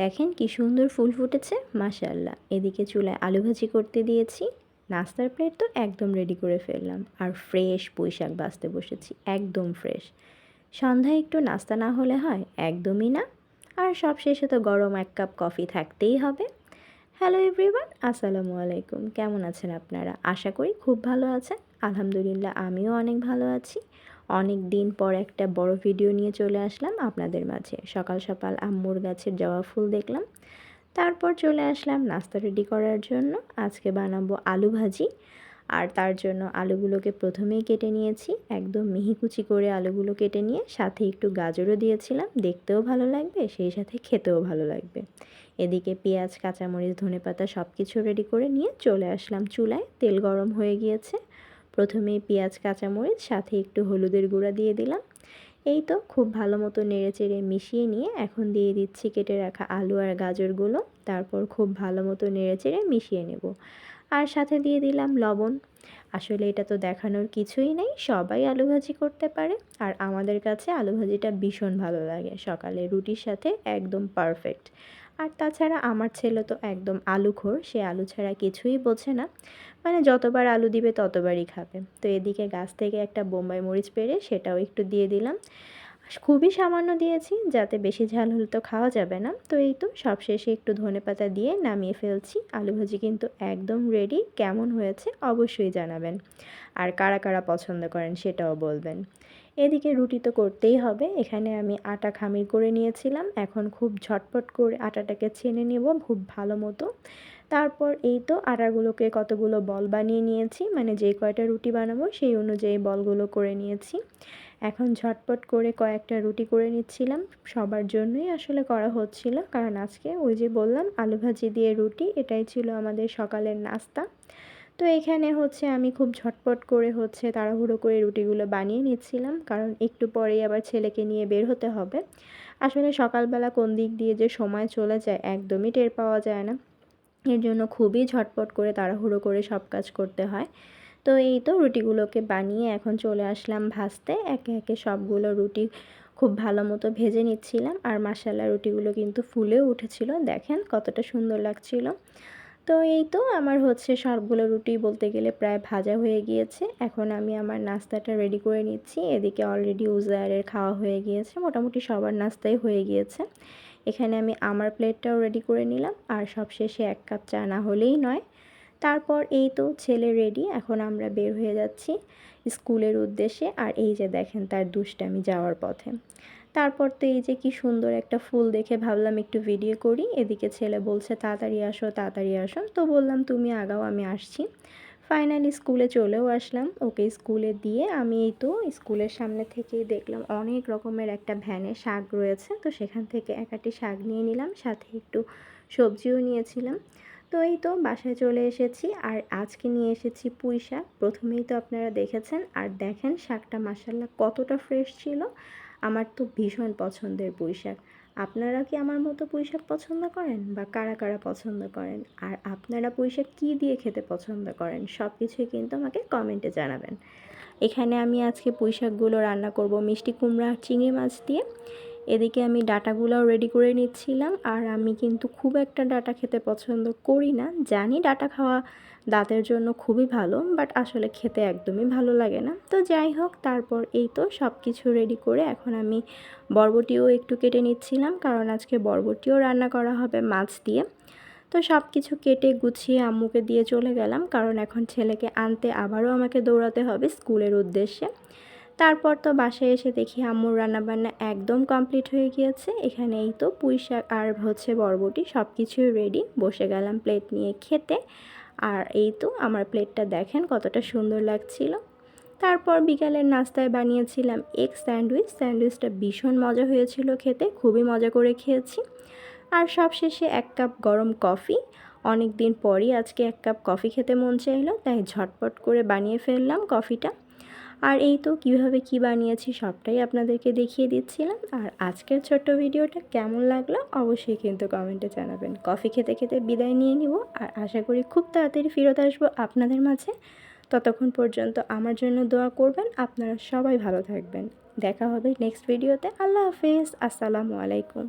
দেখেন কি সুন্দর ফুল ফুটেছে মাশাল্লাহ এদিকে চুলায় আলু ভাজি করতে দিয়েছি, নাস্তার প্লেট তো একদম রেডি করে ফেললাম। আর ফ্রেশ পুঁই শাক বাঁচতে বসেছি, একদম ফ্রেশ সন্ধ্যায় একটু নাস্তা না হলে হয়, একদমই না। আর সব শেষে তো গরম এক কাপ কফি থাকতেই হবে। হ্যালো এভরিওয়ান আসসালামু আলাইকুম। কেমন আছেন আপনারা? আশা করি খুব ভালো আছেন। আলহামদুলিল্লাহ, আমিও অনেক ভালো আছি। অনেক দিন পর একটা বড় ভিডিও নিয়ে চলে আসলাম আপনাদের মাঝে। সকাল সকাল আম্মুর গাছের জবা ফুল দেখলাম। তারপর চলে আসলাম নাস্তা রেডি করার জন্য। আজকে বানাবো আলু ভাজি। আর তার জন্য আলুগুলোকে প্রথমেই কেটে নিয়েছি। একদম মিহি কুচি করে আলুগুলো কেটে নিয়ে সাথে একটু গাজরও দিয়েছিলাম। দেখতেও ভালো লাগবে, সেই সাথে খেতেও ভালো লাগবে। এদিকে পেঁয়াজ, কাঁচামরিচ, ধনেপাতা সব কিছু রেডি করে নিয়ে চলে আসলাম চুলায়। তেল গরম হয়ে গিয়েছে। প্রথমে পেঁয়াজ, কাঁচামরিচ, সাথে একটু হলুদের গুঁড়া দিয়ে দিলাম। এই তো খুব ভালো মতো নেড়ে চেড়ে মিশিয়ে নিয়ে এখন দিয়ে দিচ্ছি কেটে রাখা আলু আর গাজরগুলো। তারপর খুব ভালো মতো নেড়ে চেড়ে মিশিয়ে নেব। আর সাথে দিয়ে দিলাম লবণ। আসলে এটা তো দেখানোর কিছুই নেই, সবাই আলু ভাজি করতে পারে। আর আমাদের কাছে আলু ভাজিটা ভীষণ ভালো লাগে, সকালে রুটির সাথে একদম পারফেক্ট আর তাছাড়া আমার ছেলে তো একদম আলু আলুখোর সে আলু ছাড়া কিছুই বোঝে না। মানে যতবার আলু দিবে ততবারই খাবে। তো এদিকে গাছ থেকে একটা বোম্বাই মরিচ পেরে সেটাও একটু দিয়ে দিলাম। খুবই সামান্য দিয়েছি, যাতে বেশি ঝাল হলে তো খাওয়া যাবে না। তো এই তো সবশেষে একটু ধনে পাতা দিয়ে নামিয়ে ফেলছি। আলু ভাজি কিন্তু একদম রেডি কেমন হয়েছে অবশ্যই জানাবেন। আর কারা কারা পছন্দ করেন সেটাও বলবেন। এদিকে রুটি তো করতেই হবে, এখানে আমি আটা খামির করে নিয়েছিলাম। এখন খুব ঝটপট করে আটাটাকে ছেনে নেব খুব ভালো মতো। তারপর এই তো আটাগুলোকে কতগুলো বল বানিয়ে নিয়েছি মানে যে কয়টা রুটি বানাবো সেই অনুযায়ী বলগুলো করে নিয়েছি। এখন ঝটপট করে কয়েকটা রুটি করে নিচ্ছিলাম। সবার জন্যই আসলে করা হচ্ছিল। কারণ আজকে ওই যে বললাম, আলু ভাজি দিয়ে রুটি, এটাই ছিল আমাদের সকালের নাস্তা। তো এখানে হচ্ছে আমি খুব ঝটপট করে হচ্ছে তাড়াহুড়ো করে রুটিগুলো বানিয়ে নিচ্ছিলাম। কারণ একটু পরেই আবার ছেলেকে নিয়ে বের হতে হবে। আসলে সকালবেলা কোন দিক দিয়ে যে সময় চলে যায় একদমই টের পাওয়া যায় না। এর জন্য খুবই ঝটপট করে তাড়াহুড়ো করে সব কাজ করতে হয়। তো এই তো রুটিগুলোকে বানিয়ে এখন চলে আসলাম ভাজতে। একে একে সবগুলো রুটি খুব ভালো মতো ভেজে নিচ্ছিলাম আর মাসালা রুটিগুলো কিন্তু ফুলেও উঠেছিল। দেখেন কতটা সুন্দর লাগছিল। তো এই তো আমার হচ্ছে সবগুলো রুটি বলতে গেলে প্রায় ভাজা হয়ে গিয়েছে। এখন আমি আমার নাস্তাটা রেডি করে নিচ্ছি। এদিকে অলরেডি উজায়ারের খাওয়া হয়ে গিয়েছে। মোটামুটি সবার নাস্তাই হয়ে গিয়েছে। এখানে আমি আমার প্লেটটাও রেডি করে নিলাম। আর সবশেষে এক কাপ চা না হলেই নয়। তারপর এই তো ছেলে রেডি এখন আমরা বের হয়ে যাচ্ছি স্কুলের উদ্দেশ্যে। আর এই যে দেখেন তার দুষ্টামি যাওয়ার পথে। তারপর তো এই যে কি সুন্দর একটা ফুল দেখে ভাবলাম একটু ভিডিও করি। এদিকে ছেলে বলছে, তাড়াতাড়ি আসো তাড়াতাড়ি আসো। তো বললাম, তুমি আগাও, আমি আসছি। ফাইনালি স্কুলে চলেও আসলাম। ওকে স্কুলে দিয়ে আমি এই তো স্কুলের সামনে থেকেই দেখলাম অনেক রকমের একটা ভ্যানে শাক রয়েছে। তো সেখান থেকে একাটি শাক নিয়ে নিলাম, সাথে একটু সবজিও নিয়েছিলাম। তো এই তো বাসায় চলে এসেছি। আর আজকে নিয়ে এসেছি পুঁই শাক। প্রথমেই তো আপনারা দেখেছেন। আর দেখেন শাকটা মাসাল্লা কতটা ফ্রেশ ছিল। আমার তো ভীষণ পছন্দের পুঁই শাক। আপনারা কি আমার মতো পুঁই শাক পছন্দ করেন? বা কারা কারা পছন্দ করেন? আর আপনারা পুঁই শাক কী দিয়ে খেতে পছন্দ করেন? সব কিছুই কিন্তু আমাকে কমেন্টে জানাবেন। এখানে আমি আজকে পুঁই শাকগুলো রান্না করব মিষ্টি কুমড়া আর চিংড়ি মাছ দিয়ে। এদিকে আমি ডাটাগুলোও রেডি করে নিচ্ছিলাম আর আমি কিন্তু খুব একটা ডাটা খেতে পছন্দ করি না। জানি ডাটা খাওয়া দাঁতের জন্য খুবই ভালো বাট আসলে খেতে একদমই ভালো লাগে না। তো যাই হোক, তারপর এই তো সব কিছু রেডি করে এখন আমি বরবটিও একটু কেটে নিচ্ছিলাম, কারণ আজকে বরবটিও রান্না করা হবে মাছ দিয়ে। তো সব কিছু কেটে গুছিয়ে আম্মুকে দিয়ে চলে গেলাম, কারণ এখন ছেলেকে আনতে আবারও আমাকে দৌড়াতে হবে স্কুলের উদ্দেশ্যে। তারপর তো বাসায় এসে দেখি আম্মুর রান্নাবান্না একদম কমপ্লিট হয়ে গিয়েছে। এখানে এই তো পুঁই শাক আর হচ্ছে বরবটি সব কিছুই রেডি বসে গেলাম প্লেট নিয়ে খেতে। আর এই তো আমার প্লেটটা দেখেন কতটা সুন্দর লাগছিল। তারপর বিকালের নাস্তায় বানিয়েছিলাম এগ স্যান্ডউইচ স্যান্ডউইচটা ভীষণ মজা হয়েছিল খেতে, খুবই মজা করে খেয়েছি। আর সবশেষে এক কাপ গরম কফি অনেক দিন পরই আজকে এক কাপ কফি খেতে মন চাইলো, তাই ঝটপট করে বানিয়ে ফেললাম কফিটা আর এই তো কীভাবে কি বানিয়েছি সবটাই আপনাদেরকে দেখিয়ে দিচ্ছিলাম। আর আজকের ছোট্ট ভিডিওটা কেমন লাগল অবশ্যই কিন্তু কমেন্টে জানাবেন। কফি খেতে খেতে বিদায় নিয়ে নিব আর আশা করি খুব তাড়াতাড়ি ফেরত আসব আপনাদের মাঝে। ততক্ষণ পর্যন্ত আমার জন্য দোয়া করবেন। আপনারা সবাই ভালো থাকবেন। দেখা হবে নেক্সট ভিডিওতে। আল্লাহ হাফেজ। আসসালামু আলাইকুম।